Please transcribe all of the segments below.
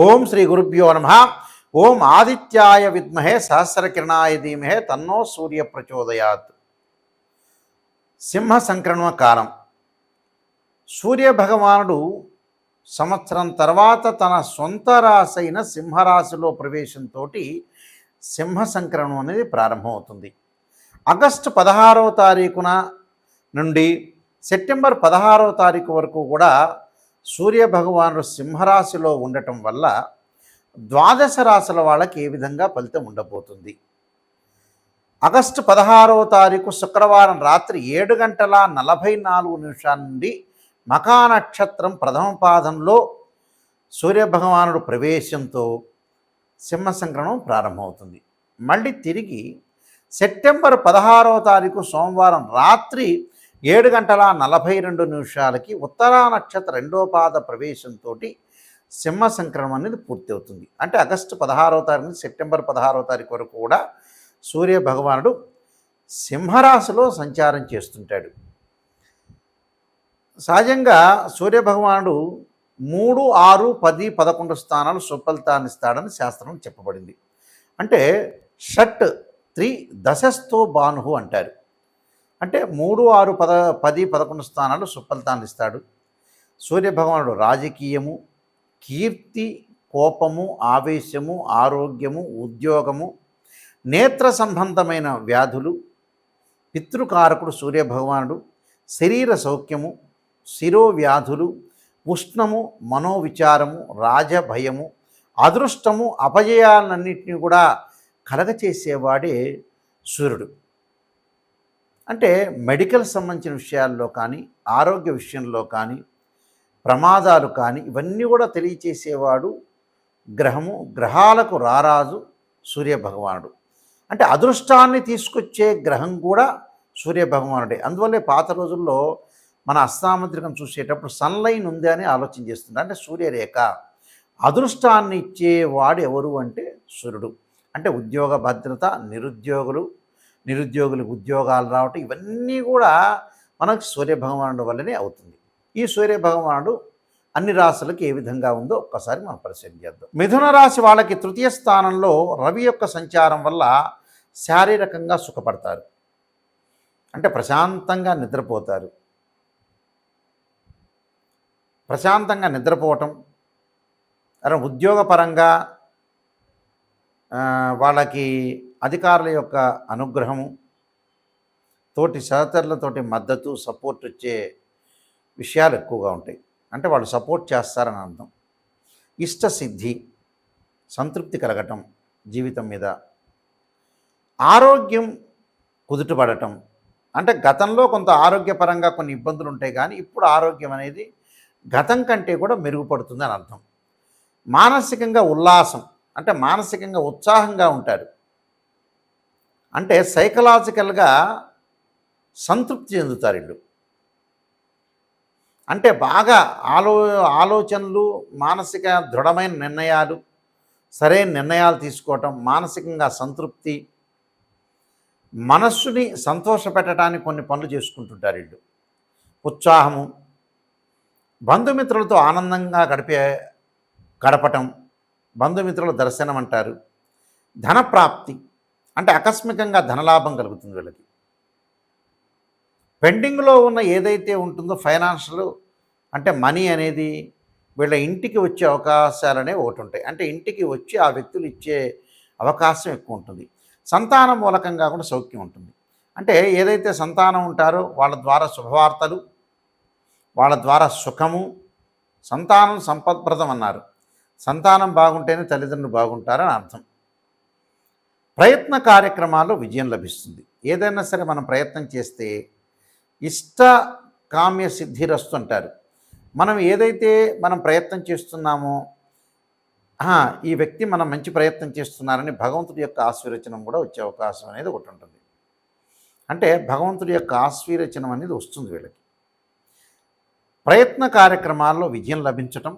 ఓం శ్రీ గురుభ్యో నమ. ఓం ఆదిత్యాయ విద్మహే సహస్రకిరణాయ ధీమహే తన్నో సూర్య ప్రచోదయాత్. సింహ సంక్రమణ కాలం. సూర్య భగవానుడు సంవత్సరం తర్వాత తన సొంత రాశి అయిన సింహరాశిలో ప్రవేశంతో సింహ సంక్రమణం అనేది ప్రారంభమవుతుంది. ఆగస్టు పదహారవ తారీఖున నుండి సెప్టెంబర్ పదహారవ తారీఖు వరకు కూడా సూర్య భగవానుడు సింహరాశిలో ఉండటం వల్ల ద్వాదశ రాశుల వాళ్ళకి ఏ విధంగా ఫలితం ఉండబోతుంది? ఆగస్టు పదహారవ తారీఖు శుక్రవారం రాత్రి ఏడు గంటల నలభై నాలుగు నిమిషాల నుండి మకా నక్షత్రం ప్రథమ పాదంలో సూర్యభగవానుడు ప్రవేశంతో సింహ సంక్రమణం ప్రారంభమవుతుంది. మళ్ళీ తిరిగి సెప్టెంబర్ పదహారవ తారీఖు సోమవారం రాత్రి ఏడు గంటల నలభై రెండు నిమిషాలకి ఉత్తరా నక్షత్ర రెండో పాద ప్రవేశంతో సింహ సంక్రమణం అనేది పూర్తి అవుతుంది అంటే ఆగస్టు పదహారవ తారీఖు నుంచి సెప్టెంబర్ పదహారవ తారీఖు వరకు కూడా సూర్య భగవానుడు సింహరాశిలో సంచారం చేస్తుంటాడు. సహజంగా సూర్య భగవానుడు మూడు ఆరు పది పదకొండు స్థానాలు సుఫలితాన్ని ఇస్తాడని శాస్త్రం చెప్పబడింది. అంటే షట్ త్రీ దశస్థో బాను అంటారు. అంటే మూడు ఆరు పద పది పదకొండు స్థానాలు సుఫలితాన్ని ఇస్తాడు. సూర్య భగవానుడు రాజకీయము కీర్తి కోపము ఆవేశము ఆరోగ్యము ఉద్యోగము నేత్ర సంబంధమైన వ్యాధులు పితృకారకుడు సూర్యభగవానుడు శరీర సౌఖ్యము శిరోవ్యాధులు ఉష్ణము మనోవిచారము రాజభయము అదృష్టము అపజయాలన్నింటినీ కూడా కలగచేసేవాడే సూర్యుడు. అంటే మెడికల్ సంబంధించిన విషయాల్లో కానీ ఆరోగ్య విషయంలో కానీ ప్రమాదాలు కానీ ఇవన్నీ కూడా తెలియచేసేవాడు గ్రహము గ్రహాలకు రారాజు సూర్యభగవానుడు. అంటే అదృష్టాన్ని తీసుకొచ్చే గ్రహం కూడా సూర్యభగవానుడే. అందువల్లే పాత రోజుల్లో మన అస్తామంత్రికం చూసేటప్పుడు సన్లైన్ ఉంది అని ఆలోచన చేస్తుంది అంటే సూర్యరేఖ. అదృష్టాన్ని ఇచ్చేవాడు ఎవరు అంటే సూర్యుడు. అంటే ఉద్యోగ భద్రత నిరుద్యోగులు నిరుద్యోగులకు ఉద్యోగాలు రావటం ఇవన్నీ కూడా మనకు సూర్యభగవానుడు వల్లనే అవుతుంది. ఈ సూర్యభగవానుడు అన్ని రాశులకు ఏ విధంగా ఉందో ఒక్కసారి మనం పరిశీలన చేద్దాం. మిథున రాశి వాళ్ళకి తృతీయ స్థానంలో రవి యొక్క సంచారం వల్ల శారీరకంగా సుఖపడతారు. అంటే ప్రశాంతంగా నిద్రపోతారు. ప్రశాంతంగా నిద్రపోవటం ఉద్యోగపరంగా వాళ్ళకి అధికారుల యొక్క అనుగ్రహము తోటి సహచరులతోటి మద్దతు సపోర్ట్ వచ్చే విషయాలు ఎక్కువగా ఉంటాయి. అంటే వాళ్ళు సపోర్ట్ చేస్తారని అర్థం. ఇష్ట సిద్ధి సంతృప్తి కలగటం జీవితం మీద. ఆరోగ్యం కుదుటపడటం. అంటే గతంలో కొంత ఆరోగ్యపరంగా కొన్ని ఇబ్బందులు ఉంటాయి కానీ ఇప్పుడు ఆరోగ్యం అనేది గతం కంటే కూడా మెరుగుపడుతుంది అని అర్థం. మానసికంగా ఉల్లాసం అంటే మానసికంగా ఉత్సాహంగా ఉంటారు. అంటే సైకలాజికల్గా సంతృప్తి చెందుతారు ఇల్లు అంటే బాగా ఆలో ఆలోచనలు మానసిక దృఢమైన నిర్ణయాలు సరైన నిర్ణయాలు తీసుకోవటం మానసికంగా సంతృప్తి మనస్సుని సంతోషపెట్టడానికి కొన్ని పనులు చేసుకుంటుంటారు వీళ్ళు. ఉత్సాహము బంధుమిత్రులతో ఆనందంగా గడిపే గడపటం బంధుమిత్రుల దర్శనం అంటారు ధనప్రాప్తి. అంటే ఆకస్మికంగా ధనలాభం కలుగుతుంది వీళ్ళకి. పెండింగ్లో ఉన్న ఏదైతే ఉంటుందో ఫైనాన్షియల్ అంటే మనీ అనేది వీళ్ళ ఇంటికి వచ్చే అవకాశాలనే ఒకటి ఉంటాయి అంటే ఇంటికి వచ్చి ఆ వ్యక్తులు ఇచ్చే అవకాశం ఎక్కువ ఉంటుంది. సంతానం మూలకంగా కూడా సౌఖ్యం ఉంటుంది. అంటే ఏదైతే సంతానం ఉంటారో వాళ్ళ ద్వారా శుభవార్తలు వాళ్ళ ద్వారా సుఖము సంతానం సంపత్ప్రదం అన్నారు. సంతానం బాగుంటేనే తల్లిదండ్రులు బాగుంటారని అర్థం. ప్రయత్న కార్యక్రమాల్లో విజయం లభిస్తుంది. ఏదైనా సరే మనం ప్రయత్నం చేస్తే ఇష్ట కామ్య సిద్ధిరస్తు అంటారు. మనం ఏదైతే మనం ప్రయత్నం చేస్తున్నామో ఈ వ్యక్తి మనం మంచి ప్రయత్నం చేస్తున్నారని భగవంతుడి యొక్క ఆశీర్వచనం కూడా వచ్చే అవకాశం అనేది ఒకటి ఉంటుంది. అంటే భగవంతుడి యొక్క ఆశీర్వచనం అనేది వస్తుంది వీళ్ళకి. ప్రయత్న కార్యక్రమాల్లో విజయం లభించటం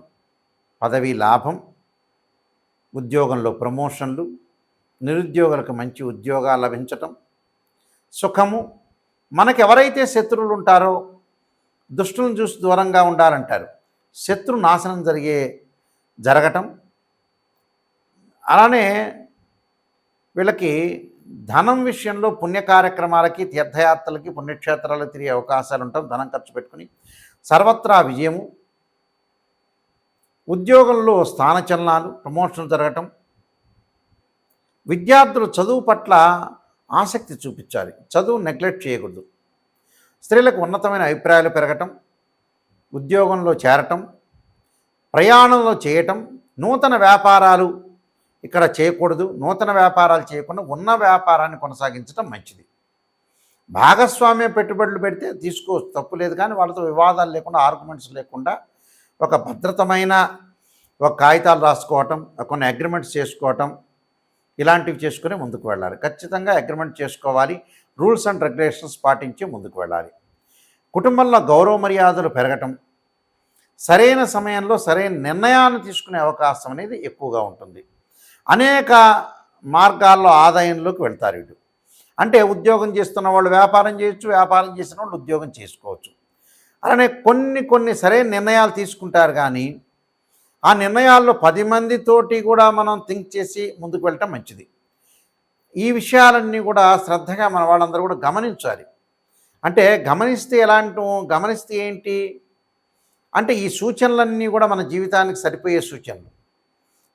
పదవీ లాభం ఉద్యోగంలో ప్రమోషన్లు నిరుద్యోగులకు మంచి ఉద్యోగాలు లభించటం సుఖము మనకు ఎవరైతే శత్రువులు ఉంటారో దుష్టులను చూసి దూరంగా ఉండాలంటారు. శత్రు నాశనం జరిగే జరగటం. అలానే వీళ్ళకి ధనం విషయంలో పుణ్య కార్యక్రమాలకి తీర్థయాత్రలకి పుణ్యక్షేత్రాలు తిరిగే అవకాశాలు ఉంటాం ధనం ఖర్చు పెట్టుకుని సర్వత్రా విజయము. ఉద్యోగంలో స్థానచలనాలు ప్రమోషన్ జరగటం. విద్యార్థులు చదువు పట్ల ఆసక్తి చూపించాలి. చదువు నెగ్లెక్ట్ చేయకూడదు. స్త్రీలకు ఉన్నతమైన అభిప్రాయాలు పెరగటం ఉద్యోగంలో చేరటం ప్రయాణంలో చేయటం నూతన వ్యాపారాలు ఇక్కడ చేయకూడదు. నూతన వ్యాపారాలు చేయకుండా ఉన్న వ్యాపారాన్ని కొనసాగించడం మంచిది. భాగస్వామ్య పెట్టుబడులు పెడితే తీసుకోవచ్చు. తప్పు లేదు కానీ వాళ్ళతో వివాదాలు లేకుండా ఆర్గ్యుమెంట్స్ లేకుండా ఒక భద్రతమైన ఒక కాగితాలు రాసుకోవటం కొన్ని అగ్రిమెంట్స్ చేసుకోవటం ఇలాంటివి చేసుకుని ముందుకు వెళ్ళాలి. ఖచ్చితంగా అగ్రిమెంట్ చేసుకోవాలి. రూల్స్ అండ్ రెగ్యులేషన్స్ పాటించి ముందుకు వెళ్ళాలి. కుటుంబంలో గౌరవ మర్యాదలు పెరగటం సరైన సమయంలో సరైన నిర్ణయాన్ని తీసుకునే అవకాశం అనేది ఎక్కువగా ఉంటుంది. అనేక మార్గాల్లో ఆదాయంలోకి వెళ్తారు వీడు అంటే ఉద్యోగం చేస్తున్న వాళ్ళు వ్యాపారం చేయొచ్చు వ్యాపారం చేసిన వాళ్ళు ఉద్యోగం చేసుకోవచ్చు. అలానే కొన్ని కొన్ని సరైన నిర్ణయాలు తీసుకుంటారు కానీ ఆ నిర్ణయాల్లో పది మందితోటి కూడా మనం థింక్ చేసి ముందుకు వెళ్ళటం మంచిది. ఈ విషయాలన్నీ కూడా శ్రద్ధగా మన వాళ్ళందరూ కూడా గమనించాలి. అంటే గమనిస్తే ఎలాంటి గమనిస్తే ఏంటి? అంటే ఈ సూచనలన్నీ కూడా మన జీవితానికి సరిపోయే సూచనలు.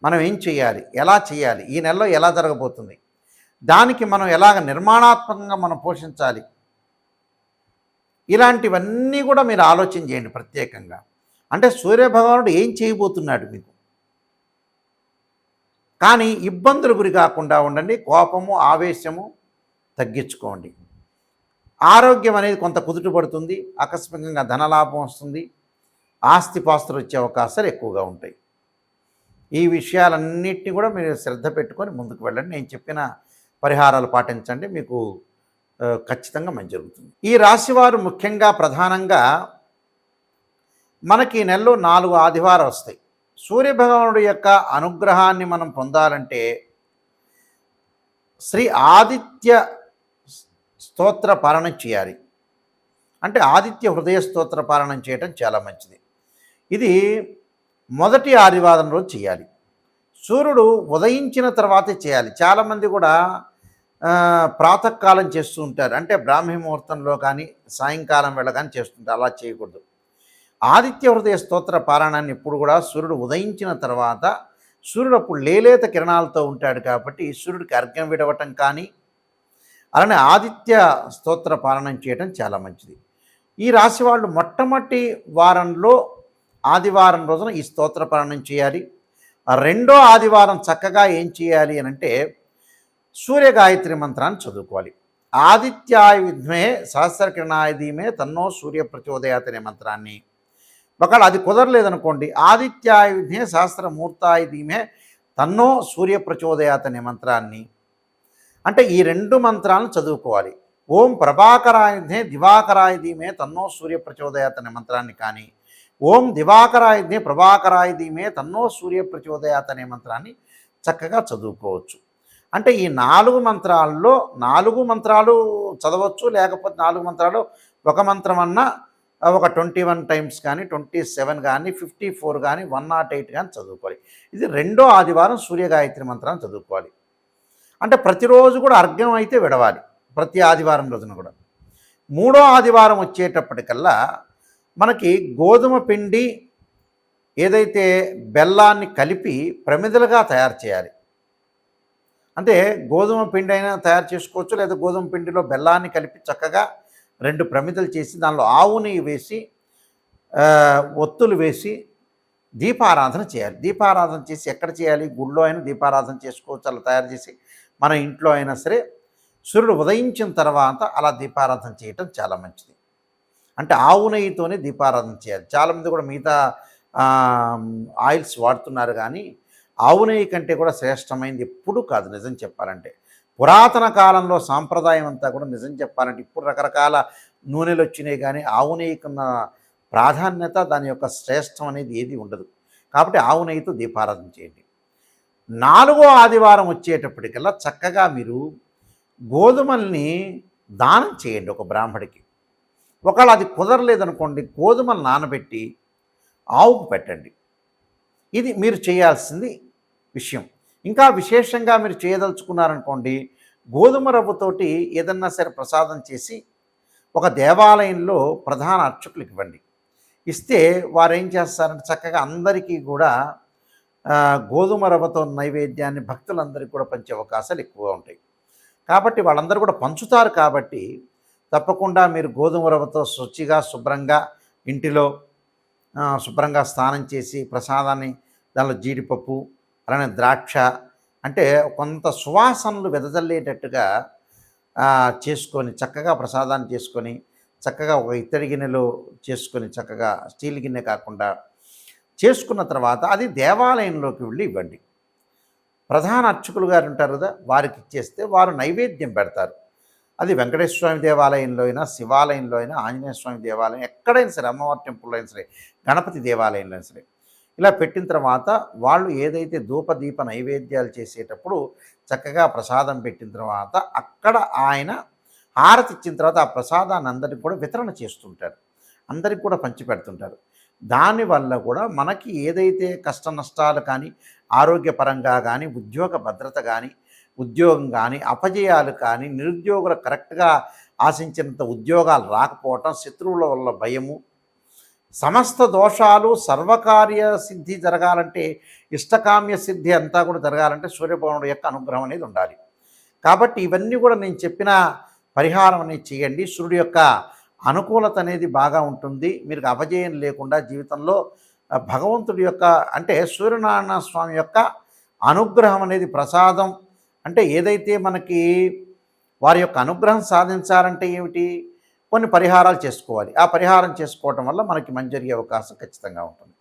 మనం ఏం చేయాలి? ఎలా చేయాలి? ఈ నెలలో ఎలా జరగబోతుంది? దానికి మనం ఎలాగ నిర్మాణాత్మకంగా మనం పోషించాలి? ఇలాంటివన్నీ కూడా మీరు ఆలోచన చేయండి ప్రత్యేకంగా. అంటే సూర్యభగవానుడు ఏం చేయబోతున్నాడు మీకు? కానీ ఇబ్బందులు గురి కాకుండా ఉండండి కోపము ఆవేశము తగ్గించుకోండి. ఆరోగ్యం అనేది కొంత కుదుటపడుతుంది ఆకస్మికంగా ధనలాభం వస్తుంది ఆస్తిపాస్తులు వచ్చే అవకాశాలు ఎక్కువగా ఉంటాయి. ఈ విషయాలన్నింటినీ కూడా మీరు శ్రద్ధ పెట్టుకొని ముందుకు వెళ్ళండి. నేను చెప్పిన పరిహారాలు పాటించండి మీకు ఖచ్చితంగా మంచి జరుగుతుంది. ఈ రాశివారు ముఖ్యంగా ప్రధానంగా మనకి ఈ నెలలో నాలుగు ఆదివారం వస్తాయి. సూర్యభగవానుడి యొక్క అనుగ్రహాన్ని మనం పొందాలంటే శ్రీ ఆదిత్య స్తోత్ర పారణం చేయాలి. అంటే ఆదిత్య హృదయ స్తోత్ర పారణం చేయటం చాలా మంచిది. ఇది మొదటి ఆదివారం రోజు చేయాలి. సూర్యుడు ఉదయించిన తర్వాతే చేయాలి. చాలామంది కూడా ప్రాతకాలం చేస్తూ ఉంటారు. అంటే బ్రాహ్మీ ముహూర్తంలో కానీ సాయంకాలం వేళ కానీ చేస్తుంటారు. అలా చేయకూడదు. ఆదిత్య హృదయ స్తోత్ర పారాయణాన్ని ఎప్పుడు కూడా సూర్యుడు ఉదయించిన తర్వాత సూర్యుడు అప్పుడు లేలేత కిరణాలతో ఉంటాడు కాబట్టి సూర్యుడికి అర్ఘ్యం విడవటం కానీ అలానే ఆదిత్య స్తోత్ర పాలనం చేయడం చాలా మంచిది. ఈ రాశి వాళ్ళు మొట్టమొదటి వారంలో ఆదివారం రోజున ఈ స్తోత్ర పాలనం చేయాలి. రెండో ఆదివారం చక్కగా ఏం చేయాలి అని అంటే సూర్య గాయత్రి మంత్రాన్ని చదువుకోవాలి. ఆదిత్యాయ విద్మే సహస్రకిరణాయ ధీమే తన్నో సూర్య ప్రచోదయాత్ అనే మంత్రాన్ని ఒకవేళ అది కుదరలేదనుకోండి ఆదిత్యాయ విద్మే సహస్రమూర్తాయ ధీమే తన్నో సూర్య ప్రచోదయాత్ అనే మంత్రాన్ని. అంటే ఈ రెండు మంత్రాలను చదువుకోవాలి. ఓం ప్రభాకరాయుధే దివాకరాయ ధీమే తన్నో సూర్య ప్రచోదయాత్ అనే మంత్రాన్ని కానీ ఓం దివాకరాయుధే ప్రభాకరాయ ధీమే తన్నో సూర్య ప్రచోదయాత్ అనే మంత్రాన్ని చక్కగా చదువుకోవచ్చు. అంటే ఈ నాలుగు మంత్రాల్లో నాలుగు మంత్రాలు చదవచ్చు లేకపోతే నాలుగు మంత్రాలు ఒక మంత్రం అన్నా ఒక ట్వంటీ వన్ టైమ్స్ కానీ ట్వంటీ సెవెన్ కానీ ఫిఫ్టీ ఫోర్ కానీ వన్ నాట్ ఎయిట్ కానీ చదువుకోవాలి. ఇది రెండో ఆదివారం సూర్యగాయత్రి మంత్రాన్ని చదువుకోవాలి. అంటే ప్రతిరోజు కూడా అర్ఘ్యం అయితే విడవాలి ప్రతి ఆదివారం రోజున కూడా. మూడో ఆదివారం వచ్చేటప్పటికల్లా మనకి గోధుమ పిండి ఏదైతే బెల్లాన్ని కలిపి ప్రమిదలుగా తయారు చేయాలి. అంటే గోధుమ పిండి అయినా తయారు చేసుకోవచ్చు లేదా గోధుమ పిండిలో బెల్లాన్ని కలిపి చక్కగా రెండు ప్రమిదలు చేసి దానిలో ఆవు నెయ్యి వేసి ఒత్తులు వేసి దీపారాధన చేయాలి. దీపారాధన చేసి ఎక్కడ చేయాలి? గుళ్ళో అయినా దీపారాధన చేసుకోవచ్చు అలా తయారు చేసి మన ఇంట్లో అయినా సరే సూర్యుడు ఉదయించిన తర్వాత అలా దీపారాధన చేయటం చాలా మంచిది. అంటే ఆవు నెయ్యితోనే దీపారాధన చేయాలి. చాలామంది కూడా మిగతా ఆయిల్స్ వాడుతున్నారు కానీ ఆవు నెయ్యి కంటే కూడా శ్రేష్టమైనది ఎప్పుడూ కాదు నిజం చెప్పాలంటే. పురాతన కాలంలో సాంప్రదాయం అంతా కూడా నిజం చెప్పాలంటే ఇప్పుడు రకరకాల నూనెలు వచ్చినాయి కానీ ఆవు నెయ్యికున్న ప్రాధాన్యత దాని యొక్క శ్రేష్టం అనేది ఏది ఉండదు. కాబట్టి ఆవు నెయ్యితో దీపారాధన చేయండి. నాలుగో ఆదివారం వచ్చేటప్పటికల్లా చక్కగా మీరు గోధుమల్ని దానం చేయండి ఒక బ్రాహ్మడికి. ఒకవేళ అది కుదరలేదనుకోండి గోధుమలు నానబెట్టి ఆవుకు పెట్టండి. ఇది మీరు చేయాల్సింది విషయం. ఇంకా విశేషంగా మీరు చేయదలుచుకున్నారనుకోండి గోధుమ రవ్వతోటి ఏదన్నా సరే ప్రసాదం చేసి ఒక దేవాలయంలో ప్రధాన అర్చకులకు ఇవ్వండి. ఇస్తే వారు ఏం చేస్తారంటే చక్కగా అందరికీ కూడా గోధుమ రవ్వతో నైవేద్యాన్ని భక్తులందరికీ కూడా పంచే అవకాశాలు ఎక్కువగా ఉంటాయి. కాబట్టి వాళ్ళందరూ కూడా పంచుతారు కాబట్టి తప్పకుండా మీరు గోధుమ రవ్వతో శుచిగా శుభ్రంగా ఇంటిలో శుభ్రంగా స్నానం చేసి ప్రసాదాన్ని దానిలో జీడిపప్పు అలానే ద్రాక్ష అంటే కొంత సువాసనలు వెదజల్లేటట్టుగా చేసుకొని చక్కగా ప్రసాదాన్ని చేసుకొని చక్కగా ఒక ఇత్తడి గిన్నెలో చేసుకొని చక్కగా స్టీల్ గిన్నె కాకుండా చేసుకున్న తర్వాత అది దేవాలయంలోకి వెళ్ళి ఇవ్వండి. ప్రధాన అర్చకులు గారు ఉంటారు కదా వారికి ఇచ్చేస్తే వారు నైవేద్యం పెడతారు. అది వెంకటేశ్వర స్వామి దేవాలయంలో అయినా శివాలయంలో అయినా ఆంజనేయ స్వామి దేవాలయం ఎక్కడైనా సరే అమ్మవారి టెంపుల్లో అయినా సరే గణపతి దేవాలయంలో అయినా సరే ఇలా పెట్టిన తర్వాత వాళ్ళు ఏదైతే ధూపదీప నైవేద్యాలు చేసేటప్పుడు చక్కగా ప్రసాదం పెట్టిన తర్వాత అక్కడ ఆయన హారతి ఇచ్చిన తర్వాత ఆ ప్రసాదాన్ని అందరికి కూడా వితరణ చేస్తుంటారు. అందరికి కూడా పంచిపెడుతుంటారు. దానివల్ల కూడా మనకి ఏదైతే కష్ట నష్టాలు కానీ ఆరోగ్యపరంగా కానీ ఉద్యోగ భద్రత కానీ ఉద్యోగం కానీ అపజయాలు కానీ నిరుద్యోగులు కరెక్ట్గా ఆశించినంత ఉద్యోగాలు రాకపోవటం శత్రువుల వల్ల భయము సమస్త దోషాలు సర్వకార్య సిద్ధి జరగాలంటే ఇష్టకామ్య సిద్ధి అంతా కూడా జరగాలంటే సూర్యభగవానుడు యొక్క అనుగ్రహం అనేది ఉండాలి. కాబట్టి ఇవన్నీ కూడా నేను చెప్పిన పరిహారం అనేది చేయండి. సూర్యుడు యొక్క అనుకూలత అనేది బాగా ఉంటుంది. మీరు అపజయం లేకుండా జీవితంలో భగవంతుడి యొక్క అంటే సూర్యనారాయణ స్వామి యొక్క అనుగ్రహం అనేది ప్రసాదం. అంటే ఏదైతే మనకి వారి యొక్క అనుగ్రహం సాధించాలంటే ఏమిటి? కొన్ని పరిహారాలు చేసుకోవాలి. ఆ పరిహారం చేసుకోవటం వల్ల మనకి మంచి జరిగే అవకాశం ఖచ్చితంగా ఉంటుంది.